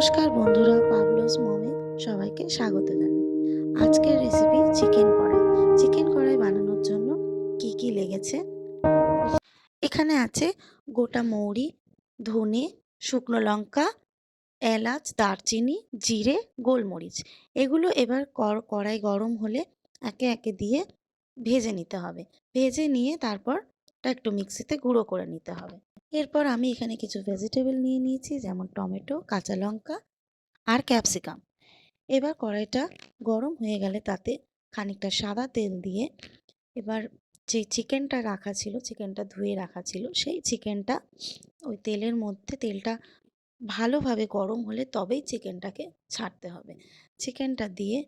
নমস্কার বন্ধুরা, পাবলোস মমে সবাইকে স্বাগত জানাই। আজকের রেসিপি চিকেন কড়াই। চিকেন কড়াই বানানোর জন্য কি কি লেগেছে? এখানে আছে গোটা মৌরি, ধনে, শুকনো লঙ্কা, এলাচ, দারচিনি, জিরে, গোলমরিচ। এগুলো এবার কড়াই গরম হলে একে একে দিয়ে ভেজে নিতে হবে। ভেজে নিয়ে তারপর একটু মিক্সিতে গুঁড়ো করে নিতে হবে। এরপর আমি এখানে কিছু ভেজিটেবল নিয়ে নিয়েছি, যেমন টমেটো, কাঁচা লঙ্কা আর ক্যাপসিকাম এবার কড়াইটা গরম হয়ে গেলে তাতে খানিকটা সাদা তেল দিয়ে এবার যে চিকেনটা রাখা ছিল চিকেনটা ধুয়ে রাখা ছিল, সেই চিকেনটা ওই তেলের মধ্যে, তেলটা ভালোভাবে গরম হলে তবেই চিকেনটাকে ছাড়তে হবে। চিকেনটা দিয়ে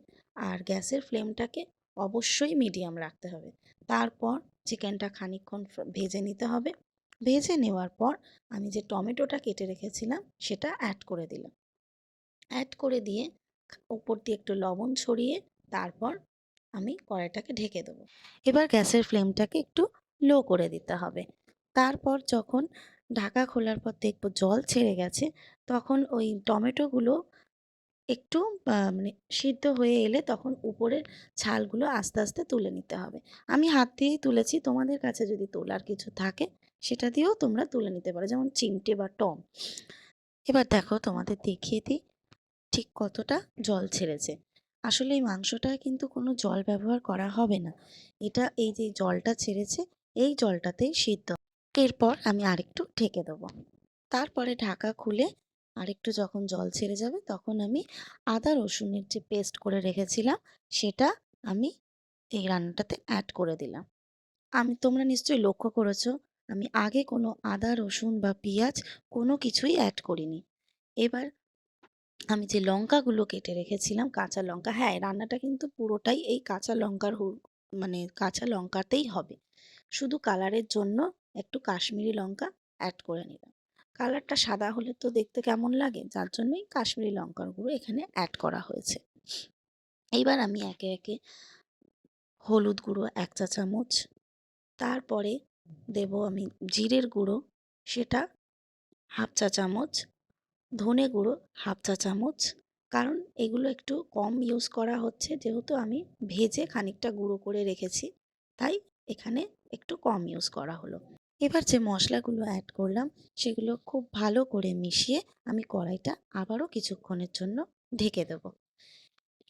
আর গ্যাসের ফ্লেমটাকে অবশ্যই মিডিয়াম রাখতে হবে। তারপর চিকেনটা খানিকক্ষণ ভেজে নিতে হবে। ভেজে নেওয়ার পর আমি যে টমেটোটা কেটে রেখেছিলাম, সেটা অ্যাড করে দিলাম। অ্যাড করে দিয়ে উপর দিয়ে একটু লবণ ছড়িয়ে তারপর আমি কড়াইটাকে ঢেকে দেবো। এবার গ্যাসের ফ্লেমটাকে একটু লো করে দিতে হবে। তারপর যখন ঢাকা খোলার পর দেখব জল ছেড়ে গেছে, তখন ওই টমেটোগুলো একটু মানে সিদ্ধ হয়ে এলে তখন উপরের ছালগুলো আস্তে আস্তে তুলে নিতে হবে। আমি হাত দিয়েই তুলেছি, তোমাদের কাছে যদি তোলার কিছু থাকে সেটা দিয়েও তোমরা তুলে নিতে পারো, যেমন চিমটে বা টম। এবার দেখো তোমাদের দেখিয়ে দিই ঠিক কতটা জল ছেড়েছে। আসলে এই মাংসটায় কিন্তু কোনো জল ব্যবহার করা হবে না। এটা এই যে জলটা ছেড়েছে, এই জলটাতেই সিদ্ধ। এরপর আমি আরেকটু ঢেকে দেবো। তারপরে ঢাকা খুলে আরেকটু যখন জল ছেড়ে যাবে, তখন আমি আদা, রসুনের যে পেস্ট করে রেখেছিলাম, সেটা আমি এই রান্নাটাতে অ্যাড করে দিলাম। আমি তোমরা নিশ্চয়ই লক্ষ্য করেছ আমি আগে কোনো আদা, রসুন বা পেঁয়াজ কোনো কিছুই অ্যাড করিনি। এবার আমি যে লঙ্কাগুলো কেটে রেখেছিলাম, কাঁচা লঙ্কা হ্যাঁ রান্নাটা কিন্তু পুরোটাই এই কাঁচা লঙ্কার মানে কাঁচা লঙ্কাতেই হবে। শুধু কালারের জন্য একটু কাশ্মীরি লঙ্কা অ্যাড করে নিলাম। কালারটা সাদা হলে তো দেখতে কেমন লাগে? যার জন্যই কাশ্মীরি লঙ্কার গুঁড়ো এখানে অ্যাড করা হয়েছে। এইবার আমি একে একে হলুদ গুঁড়ো এক চা চামচ তারপরে দেব আমি জিরের গুঁড়ো, সেটা হাফ চা চামচ, ধনে গুঁড়ো হাফ চা চামচ, কারণ এগুলো একটু কম ইউজ করা হচ্ছে, যেহেতু আমি ভেজে খানিকটা গুঁড়ো করে রেখেছি, তাই এখানে একটু কম ইউজ করা হলো। এবার যে মশলাগুলো অ্যাড করলাম, সেগুলো খুব ভালো করে মিশিয়ে আমি কড়াইটা আবারও কিছুক্ষণের জন্য ঢেকে দেবো।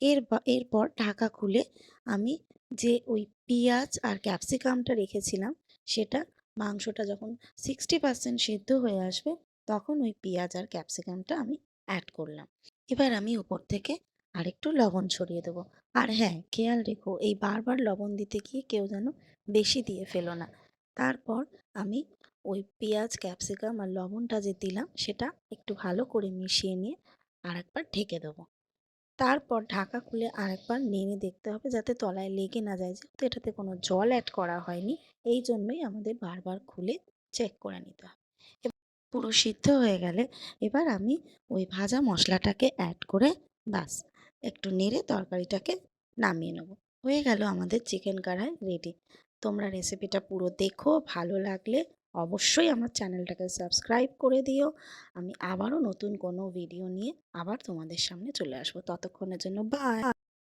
এর এরপর ঢাকা খুলে আমি যে ওই পেঁয়াজ আর ক্যাপসিকামটা রেখেছিলাম সেটা মাংসটা যখন সিক্সটি পার্সেন্ট সেদ্ধ হয়ে আসবে, তখন ওই পেঁয়াজ আর ক্যাপসিকামটা আমি অ্যাড করলাম। এবার আমি উপর থেকে আরেকটু লবণ ছড়িয়ে দেবো। আর হ্যাঁ খেয়াল রেখো, এই বারবার লবণ দিতে গিয়ে কেউ যেন বেশি দিয়ে ফেলো না। তারপর আমি ওই পেঁয়াজ ক্যাপসিকাম আর লবণটা যে দিলাম, সেটা একটু ভালো করে মিশিয়ে নিয়ে আরেকবার ঢেকে দেবো। তারপর ঢাকা খুলে আরেকবার নেড়ে দেখতে হবে যাতে তলায় লেগে না যায়। যেহেতু এটাতে কোনো জল অ্যাড করা হয়নি, এই জন্যই আমাদের বারবার খুলে চেক করে নিতে হবে। পুরো সিদ্ধ হয়ে গেলে এবার আমি ওই ভাজা মশলাটাকে অ্যাড করে বাস একটু নেড়ে তরকারিটাকে নামিয়ে নেব। হয়ে গেল আমাদের চিকেন কড়াই রেডি তোমরা রেসিপিটা পুরো দেখো, ভালো লাগলে অবশ্যই আমার চ্যানেলটাকে সাবস্ক্রাইব করে দিও। আমি আবারও নতুন কোনো ভিডিও নিয়ে আবার তোমাদের সামনে চলে আসব। ততক্ষণের জন্য বাই